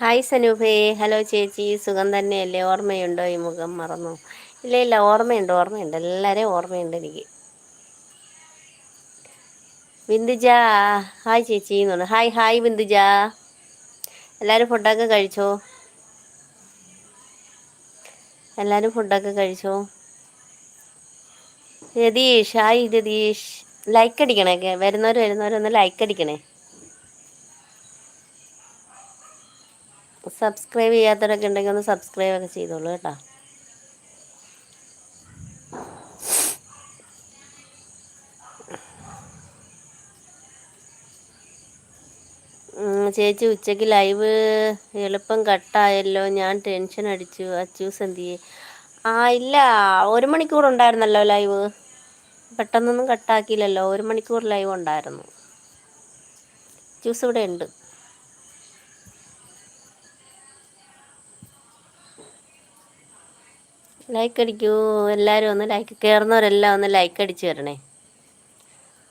Hi സനൂപേ hello ചേച്ചി. സുഖം തന്നെയല്ലേ? ഓർമ്മയുണ്ടോ ഈ മുഖം മറന്നു? ഇല്ല ഇല്ല. ഓർമ്മയുണ്ട് ഓർമ്മയുണ്ട്. എല്ലാവരെയും ഓർമ്മയുണ്ട് എനിക്ക്. ബിന്ദുജ ഹായ് ചേച്ചി എന്ന് ഹായ് ഹായ് ബിന്ദുജ എല്ലാവരും ഫുഡൊക്കെ കഴിച്ചോ? എല്ലാവരും ഫുഡൊക്കെ കഴിച്ചോ? രതീഷ് ഹായ് രതീഷ്. ലൈക്ക് അടിക്കണേ. വരുന്നവർ വരുന്നവരൊന്ന് ലൈക്ക് അടിക്കണേ. സബ്സ്ക്രൈബ് ചെയ്യാത്തവരൊക്കെ ഉണ്ടെങ്കിൽ ഒന്ന് സബ്സ്ക്രൈബ് ഒക്കെ ചെയ്തോളൂ കേട്ടോ. ചേച്ചി ഉച്ചയ്ക്ക് ലൈവ് എളുപ്പം കട്ടായല്ലോ. ഞാൻ ടെൻഷൻ അടിച്ചു. അച്ചൂസ് എന്ത് ആ ഇല്ല. ഒരു മണിക്കൂർ ഉണ്ടായിരുന്നല്ലോ ലൈവ്. പെട്ടെന്നൊന്നും കട്ടാക്കിയില്ലല്ലോ. ഒരു മണിക്കൂർ ലൈവ് ഉണ്ടായിരുന്നു. ജ്യൂസ് ഇവിടെ ഉണ്ട്. ലൈക്ക് അടിക്കൂ. എല്ലാവരും ഒന്ന് ലൈക്ക് കയറുന്നവരെല്ലാം ഒന്ന് ലൈക്ക് അടിച്ച് തരണേ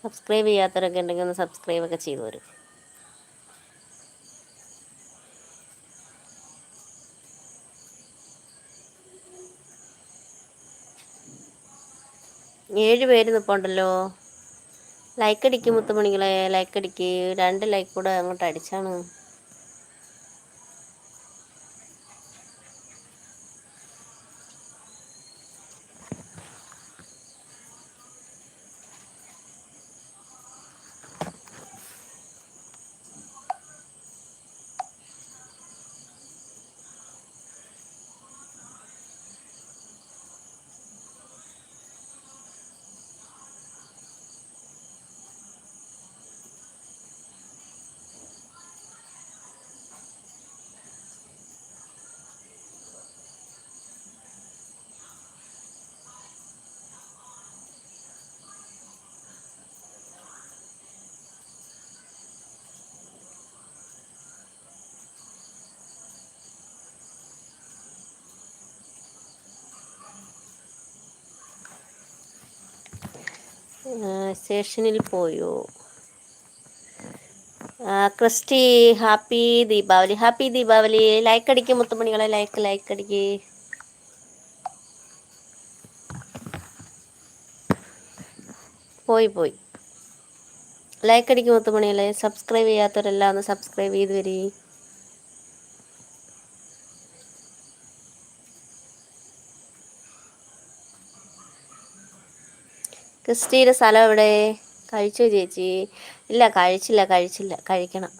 സബ്സ്ക്രൈബ് ചെയ്യാത്തവരൊക്കെ ഉണ്ടെങ്കിൽ ഒന്ന് സബ്സ്ക്രൈബ് ഒക്കെ ചെയ്തു തരും ഏഴ് പേര് നിൽപ്പുണ്ടല്ലോ ലൈക്ക് അടിക്കും മുത്തുമണികളെ. ലൈക്ക് അടിക്ക്. രണ്ട് ലൈക്ക് കൂടെ അങ്ങോട്ട് അടിച്ചാണ്. സ്റ്റേഷനിൽ പോയോ? Christy happy Deepavali. Happy Deepavali. Like അടിക്കും മുത്തുമണികളെ ലൈക്ക് ലൈക്ക് അടിക്ക്. പോയി പോയി. ലൈക്ക് അടിക്കും മുത്തുമണികളെ. സബ്സ്ക്രൈബ് ചെയ്യാത്തവരെല്ലാം ഒന്ന് സബ്സ്ക്രൈബ് ചെയ്ത് വരീ. ക്രിസ്റ്റീന്റെ സ്ഥലം എവിടെ? കഴിച്ചോ ചേച്ചി? ഇല്ല കഴിച്ചില്ല കഴിച്ചില്ല. കഴിക്കണം.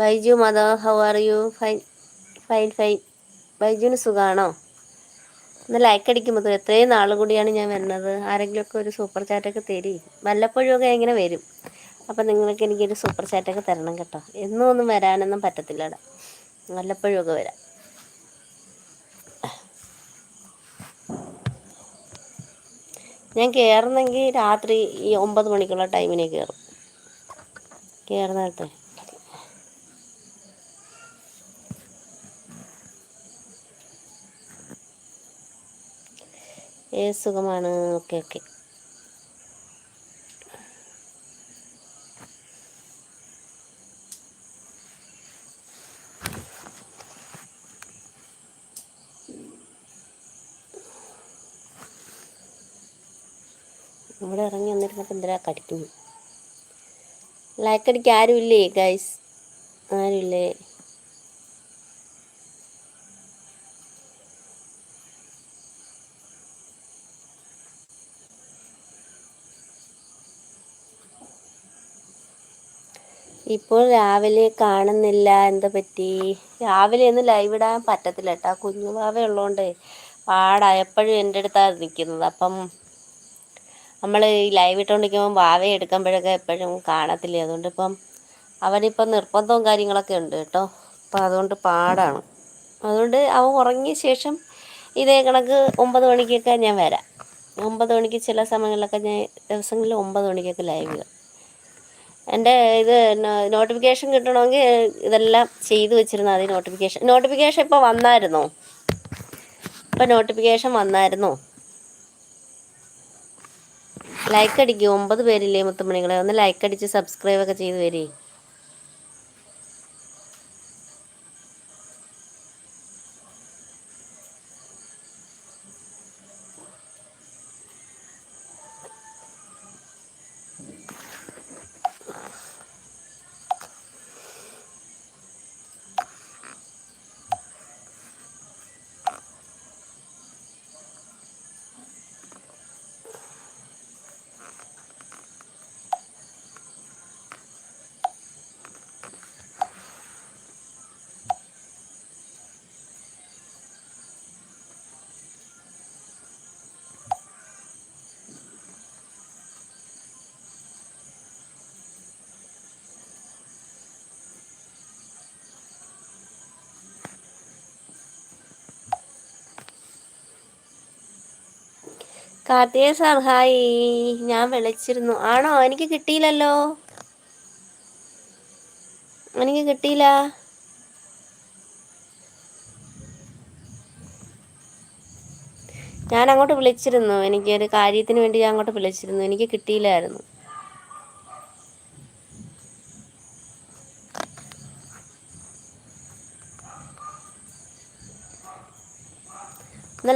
Baiju mother how are you fine fine fine ബൈജുവിന് സുഖമാണോ ഒന്ന് ലൈക്ക് അടിക്കുമ്പോൾ എത്രയും നാൾ കൂടിയാണ് ഞാൻ വരുന്നത് ആരെങ്കിലുമൊക്കെ ഒരു സൂപ്പർ ചാറ്റൊക്കെ തരി. വല്ലപ്പോഴും ഒക്കെ ഇങ്ങനെ വരും. അപ്പം നിങ്ങൾക്ക് എനിക്കൊരു സൂപ്പർ ചാറ്റൊക്കെ തരണം കേട്ടോ. എന്നും ഒന്നും വരാനൊന്നും പറ്റത്തില്ല വല്ലപ്പോഴും ഒക്കെ വരാം. ഞാൻ കയറുന്നെങ്കിൽ രാത്രി ഈ ഒമ്പത് മണിക്കുള്ള ടൈമിനെ കയറും കയറുന്നിടത്ത് ഏ സുഖമാണ്. Okay okay. ഇവിടെ ഇറങ്ങി വന്നിരുന്നപ്പോൾ എന്തിനാ കടിക്കുന്നു? ലൈക്ക് അടിക്കാൻ ആരുമില്ലേ ഗൈസ് ആരുമില്ലേ? ഇപ്പോൾ രാവിലെ കാണുന്നില്ല എന്താ പറ്റി? രാവിലെ ഒന്നും ലൈവ് ഇടാൻ പറ്റത്തില്ല കേട്ടോ കുഞ്ഞുവാവ ഉള്ളതുകൊണ്ട് പാടാ. എപ്പോഴും എന്റെ അടുത്താണ് നിൽക്കുന്നത് അപ്പം നമ്മൾ ഈ ലൈവ് ഇട്ടുകൊണ്ടിരിക്കുമ്പോൾ വാവയെ എടുക്കുമ്പോഴൊക്കെ എപ്പോഴും കാണത്തില്ലേ? അതുകൊണ്ട് ഇപ്പം അവനിപ്പം നിർബന്ധവും കാര്യങ്ങളൊക്കെ ഉണ്ട് കേട്ടോ. അപ്പം അതുകൊണ്ട് പാടാണ്. അതുകൊണ്ട് അവൻ ഉറങ്ങിയ ശേഷം ഇതേ കണക്ക് ഒമ്പത് മണിക്കൊക്കെ ഞാൻ വരാം. ഒമ്പത് മണിക്ക് ചില സമയങ്ങളിലൊക്കെ ഞാൻ ദിവസങ്ങളിൽ ഒമ്പത് മണിക്കൊക്കെ ലൈവ് എന്റെ ഇത് നോട്ടിഫിക്കേഷൻ കിട്ടണമെങ്കിൽ ഇതെല്ലാം ചെയ്തു വെച്ചിരുന്നു മതി നോട്ടിഫിക്കേഷൻ നോട്ടിഫിക്കേഷൻ ഇപ്പോൾ വന്നായിരുന്നോ? ഇപ്പോൾ നോട്ടിഫിക്കേഷൻ വന്നായിരുന്നോ? ലൈക്ക് അടിക്കും. ഒമ്പത് പേരില്ലേ മുത്തുമണികളെ? ഒന്ന് ലൈക്ക് അടിച്ച് സബ്സ്ക്രൈബ് ഒക്കെ ചെയ്ത് വരേ. കാർത്തിക സാർ ഹായ് ഞാൻ വിളിച്ചിരുന്നു. ആണോ? എനിക്ക് കിട്ടിയില്ലല്ലോ. എനിക്ക് കിട്ടിയില്ല. ഞാൻ അങ്ങോട്ട് വിളിച്ചിരുന്നു. എനിക്ക് ഒരു കാര്യത്തിന് വേണ്ടി ഞാൻ അങ്ങോട്ട് വിളിച്ചിരുന്നു. എനിക്ക് കിട്ടിയില്ലായിരുന്നു.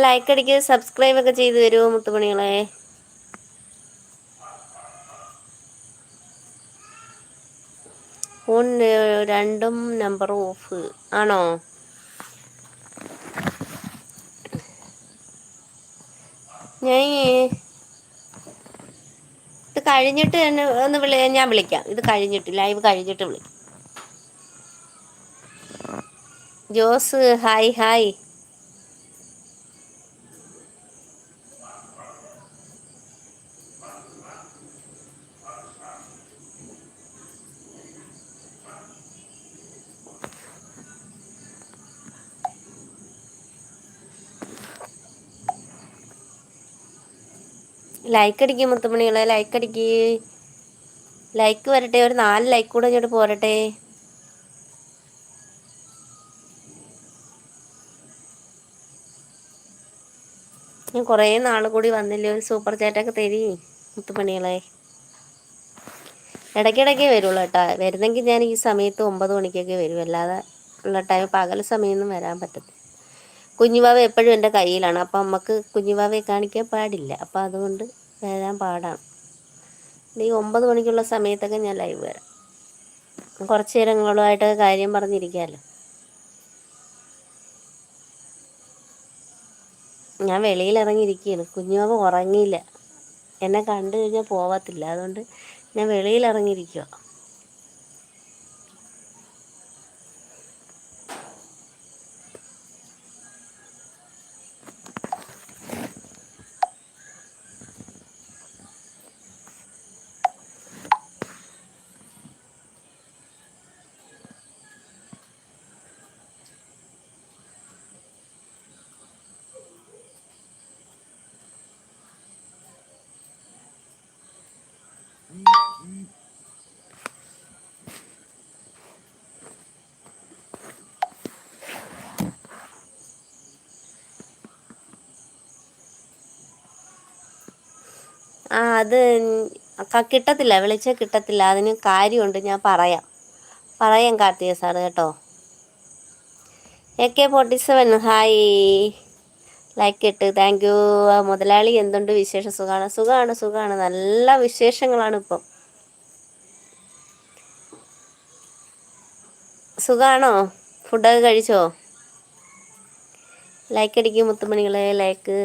ലൈക്ക് അടിക്കുക സബ്സ്ക്രൈബ് ഒക്കെ ചെയ്തു തരുമോ മുത്തുമണികളെ? ഫോൺ രണ്ടും നമ്പർ ഓഫ് ആണോ? ഞാൻ ഇത് കഴിഞ്ഞിട്ട് തന്നെ ഒന്ന് വിളി ഞാൻ വിളിക്കാം. ഇത് കഴിഞ്ഞിട്ട് ലൈവ് കഴിഞ്ഞിട്ട് വിളിക്കാം ജോസ് ഹായ് ഹായ് ലൈക്ക് അടിക്കുക മുത്തുമണികളെ ലൈക്ക് അടിക്കുക ലൈക്ക് വരട്ടെ ഒരു നാല് ലൈക്ക് കൂടെ ഇങ്ങോട്ട് പോരട്ടെ. ഞാൻ കുറേ നാൾ കൂടി വന്നില്ലേ ഒരു സൂപ്പർ ചാറ്റൊക്കെ തരി മുത്തുമണികളെ ഇടയ്ക്കിടയ്ക്കേ വരുള്ളൂ കേട്ടോ. വരുന്നെങ്കിൽ ഞാൻ ഈ സമയത്ത് ഒമ്പത് മണിക്കൊക്കെ വരും. അല്ലാതെ ഉള്ള ടൈം പകൽ സമയമൊന്നും വരാൻ പറ്റത്തില്ല. കുഞ്ഞുവാവ എപ്പോഴും എന്റെ കയ്യിലാണ്. അപ്പം നമുക്ക് കുഞ്ഞുവാവയെ കാണിക്കാൻ പാടില്ല. അപ്പം അതുകൊണ്ട് വരാൻ പാടാണ്. ഈ ഒമ്പത് മണിക്കുള്ള സമയത്തൊക്കെ ഞാൻ ലൈവ് വരാം. കുറച്ച് നേരം നിങ്ങളുമായിട്ടൊക്കെ കാര്യം പറഞ്ഞിരിക്കാമല്ലോ ഞാൻ വെളിയിൽ ഇറങ്ങിയിരിക്കുകയാണ്. കുഞ്ഞുമാവ് ഉറങ്ങിയില്ല. എന്നെ കണ്ടു കഴിഞ്ഞാൽ പോവത്തില്ല. അതുകൊണ്ട് ഞാൻ വെളിയിൽ ഇറങ്ങിയിരിക്കുക ആ അത് കിട്ടത്തില്ല വിളിച്ച കിട്ടത്തില്ല. അതിന് കാര്യമുണ്ട് ഞാൻ പറയാം. പറയാം കാർത്തിക സാർ കേട്ടോ. A K forty seven hi. Like ഇട്ട് താങ്ക് യു മുതലാളി എന്തുണ്ട് വിശേഷം? സുഖമാണ് സുഖമാണ് സുഖമാണ് നല്ല വിശേഷങ്ങളാണ് ഇപ്പം. സുഖമാണോ ഫുഡൊക്കെ കഴിച്ചോ? ലൈക്ക് അടിക്കും മുത്തുമണികളെ ലൈക്ക്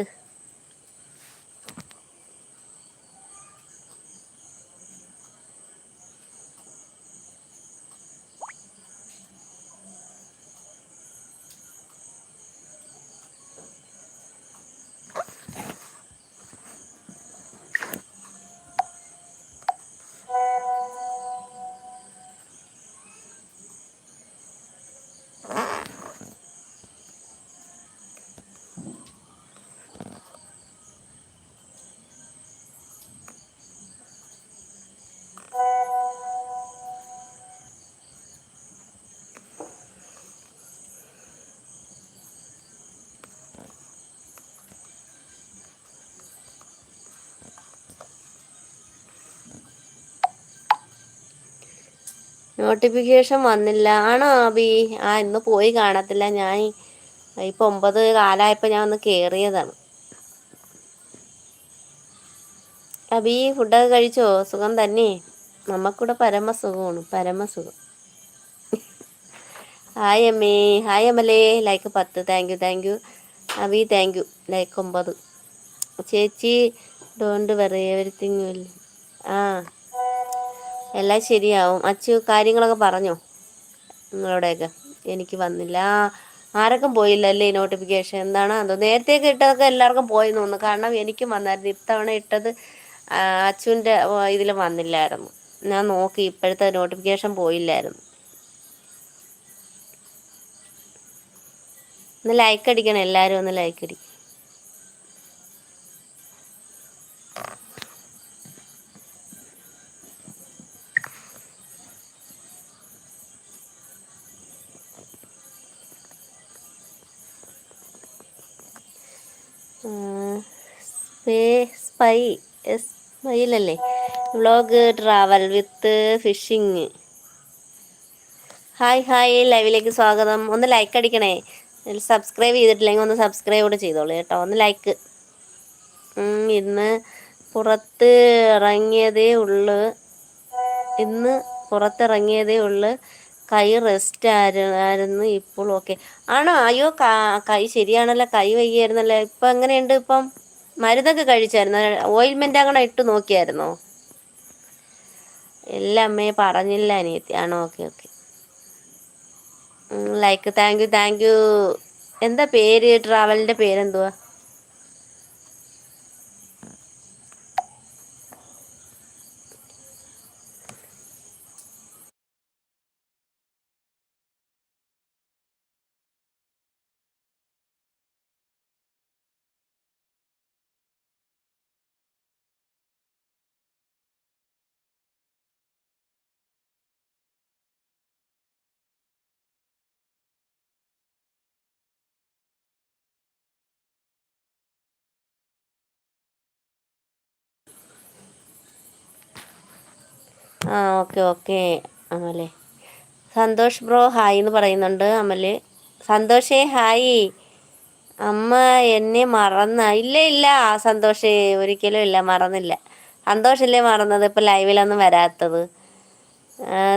നോട്ടിഫിക്കേഷൻ വന്നില്ല. ആണോ അബി ആ ഇന്ന് പോയി കാണത്തില്ല. ഞാൻ ഇപ്പൊ ഒമ്പത് കാലായപ്പോ ഞാൻ ഒന്ന് കേറിയതാണ്. അബി ഫുഡൊക്കെ കഴിച്ചോ? സുഖം തന്നെ. നമുക്കിവിടെ പരമസുഖമാണ്. പരമസുഖം. ഹായ് അമ്മേ. ഹായ് അമ്മലേ ലൈക്ക് പത്ത്. Thank you thank you. Abi thank you. Like ഒമ്പത്. ചേച്ചി ഡോണ്ട് വെറി എവരിത്തിങ് ആ. എല്ലാം ശരിയാവും. അച്ചു കാര്യങ്ങളൊക്കെ പറഞ്ഞോ? നിങ്ങളോടെയൊക്കെ എനിക്ക് വന്നില്ല. ആരൊക്കെ പോയില്ലല്ലേ നോട്ടിഫിക്കേഷൻ എന്താണ്? അതോ നേരത്തെ ഇട്ടതൊക്കെ എല്ലാവർക്കും പോയി തോന്നുന്നു. കാരണം എനിക്കും വന്നായിരുന്നു. ഇത്തവണ ഇട്ടത് അച്ചുവിന്റെ ഇതിൽ വന്നില്ലായിരുന്നു. ഞാൻ നോക്കി. ഇപ്പോഴത്തെ നോട്ടിഫിക്കേഷൻ പോയില്ലായിരുന്നു. ഒന്ന് ലൈക്ക് അടിക്കണം. എല്ലാവരും ഒന്ന് ലൈക്ക് അടിക്കും spy സ്പൈലല്ലേ vlog travel with fishing hi hi ലൈവിലേക്ക് സ്വാഗതം. ഒന്ന് ലൈക്ക് അടിക്കണേ. സബ്സ്ക്രൈബ് ചെയ്തിട്ടില്ലെങ്കിൽ ഒന്ന് സബ്സ്ക്രൈബ് കൂടെ ചെയ്തോളൂ കേട്ടോ. ഒന്ന് ലൈക്ക് ഇന്ന് പുറത്ത് ഇറങ്ങിയതേ ഉള്ളു. ഇന്ന് പുറത്തിറങ്ങിയതേ ഉള്ളു. കൈ റെസ്റ്റ് ആയിരുന്നു ഇപ്പോൾ. ഓക്കെ ആണോ? അയ്യോ കൈ ശരിയാണല്ലോ. കൈ വയ്യായിരുന്നല്ലോ. ഇപ്പം എങ്ങനെയുണ്ട് ഇപ്പം? മരുന്നൊക്കെ കഴിച്ചായിരുന്നു. ഓയിൽമെന്റ് അങ്ങനെ ഇട്ട് നോക്കിയായിരുന്നോ? എല്ലാം അമ്മയെ പറഞ്ഞില്ല അനിയത്തി. ആണോ? Okay okay like thank you thank you എന്താ പേര്? ട്രാവലിന്റെ പേരെന്തുവാ? ആ ഓക്കെ ഓക്കെ. അമലെ സന്തോഷ് ബ്രോ ഹായ് എന്ന് പറയുന്നുണ്ട് അമൽ. സന്തോഷേ ഹായ്. അമ്മ എന്നെ മറന്ന ഇല്ല ഇല്ല സന്തോഷേ ഒരിക്കലും ഇല്ല മറന്നില്ല. സന്തോഷല്ലേ മറന്നത്? ഇപ്പം ലൈവിലൊന്നും വരാത്തത്.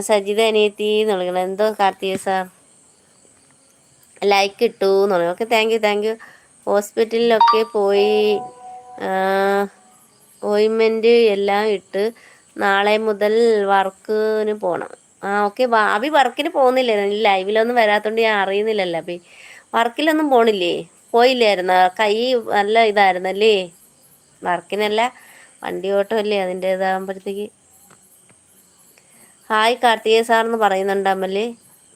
സജിത അനിയത്തി എന്ന് വിളിക്കണം. എന്തോ കാർത്തിക സാർ. ലൈക്ക് ഇട്ടു എന്ന് പറയും okay thank you thank you. ഹോസ്പിറ്റലിലൊക്കെ പോയി ഓയിൻമെന്റ് എല്ലാം ഇട്ട് നാളെ മുതൽ വർക്കിന് പോകണം ആ ഓക്കെ അഭി വർക്കിന് പോകുന്നില്ല? ലൈവിലൊന്നും വരാത്തോണ്ട് ഞാൻ അറിയുന്നില്ലല്ലോ അഭി. വർക്കിലൊന്നും പോണില്ലേ? പോയില്ലായിരുന്ന? കൈ നല്ല ഇതായിരുന്നല്ലേ? വർക്കിനല്ല വണ്ടി ഓട്ടമല്ലേ അതിന്റേതാകുമ്പോഴത്തേക്ക്. ഹായ് കാർത്തികേ സാർ എന്ന് പറയുന്നുണ്ട് Amal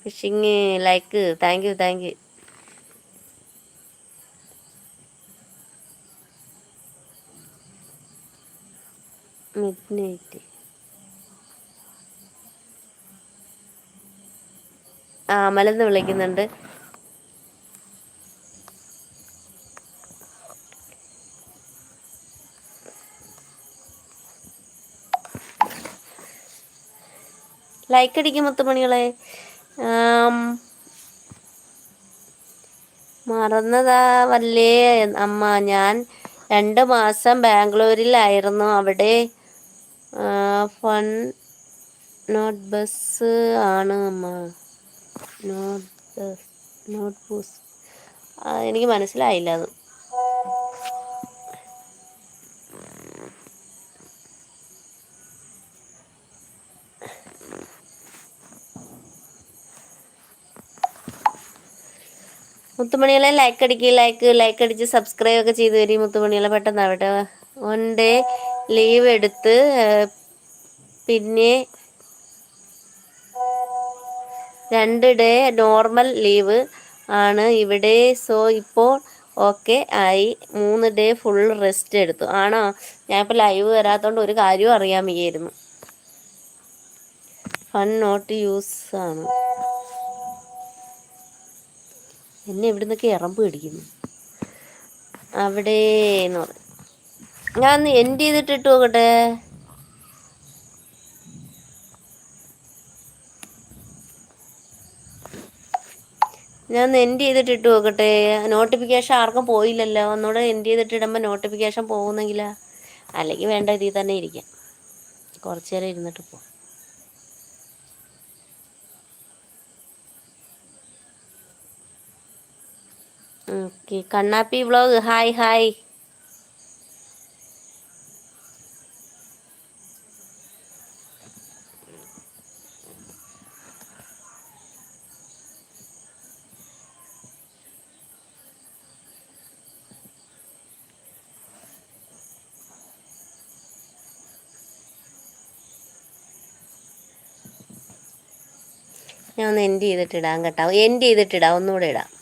fishing like thank you thank you. Midnight. അമലെന്ന് വിളിക്കുന്നുണ്ട്. ലൈക്ക് അടിക്കും മുത്തുമണികളെ. മറന്നതാ വല്ലേ അമ്മ. ഞാൻ രണ്ട് മാസം ബാംഗ്ലൂരിലായിരുന്നു. അവിടെ ഫൺ നോട്ട് ബസ് ആണ് അമ്മ. നോട്ട് നോട്ട് എനിക്ക് മനസ്സിലായില്ല അത്. മുത്തുമണികളെ ലൈക്ക് അടിക്കുക ലൈക്ക് ലൈക്ക് അടിച്ച് സബ്സ്ക്രൈബ് ഒക്കെ ചെയ്തു തരും മുത്തുമണികളെ പെട്ടെന്നാവട്ടെ. വൺ ഡേ ലീവ് എടുത്ത് പിന്നെ രണ്ട് ഡേ നോർമൽ ലീവ് ആണ് ഇവിടെ. സോ ഇപ്പോൾ ഓക്കെ ആയി. മൂന്ന് ഡേ ഫുൾ റെസ്റ്റ് എടുത്തു. ആണോ? ഞാനിപ്പോൾ ലൈവ് വരാത്തതുകൊണ്ട് ഒരു കാര്യവും അറിയാൻ വയ്യായിരുന്നു. ഫൺ നോട്ട് യൂസ് ആണ്. എന്നെ ഇവിടെ നിന്നൊക്കെ ഇറമ്പ് പിടിക്കുന്നു അവിടെ എന്ന് പറഞ്ഞു ഞാൻ എൻഡ് ചെയ്തിട്ടിട്ട് നോക്കട്ടെ. ഞാൻ എൻഡ് ചെയ്തിട്ട് ഇട്ട് നോക്കട്ടെ. നോട്ടിഫിക്കേഷൻ ആർക്കും പോയില്ലല്ലോ. ഒന്നുകൂടെ എൻഡ് ചെയ്തിട്ട് ഇടുമ്പോൾ നോട്ടിഫിക്കേഷൻ പോകുന്നെങ്കിലാ. അല്ലെങ്കിൽ വേണ്ട ഇതിൽ തന്നെ ഇരിക്കാം. കുറച്ച് നേരം ഇരുന്നിട്ട് പോകും okay Kannappi vlog hi hi ഞാൻ ഒന്ന് എൻഡ് ചെയ്തിട്ട് ഇടാം കേട്ടോ. എൻഡ് ചെയ്തിട്ട് ഇടാം. ഒന്നുകൂടെ ഇടാം.